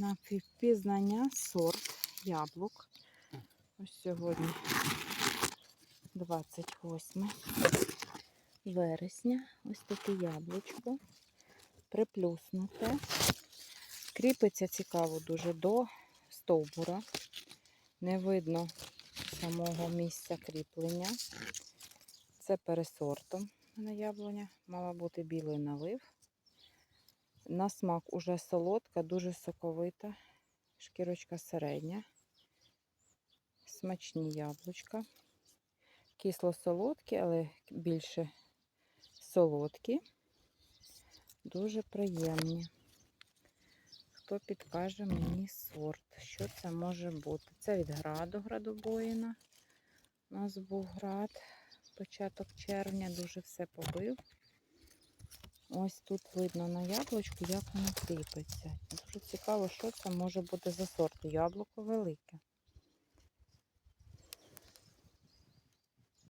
на впізнання сорт яблук. Ось сьогодні 28 вересня. Ось таке яблучко. Приплюснуте. Кріпиться цікаво дуже до стовбура. Не видно самого місця кріплення. Це пересортом на яблуня. Мала бути білий налив. На смак уже солодка, дуже соковита, шкірочка середня. Смачні яблучка. Кисло-солодкі, але більше солодкі. Дуже приємні. Хто підкаже мені сорт, що це може бути? Це від граду градобоїна. У нас був град початок червня, дуже все побив. Ось тут видно на яблучку, як воно кріпиться. Дуже цікаво, що це може бути за сорт. Яблуко велике.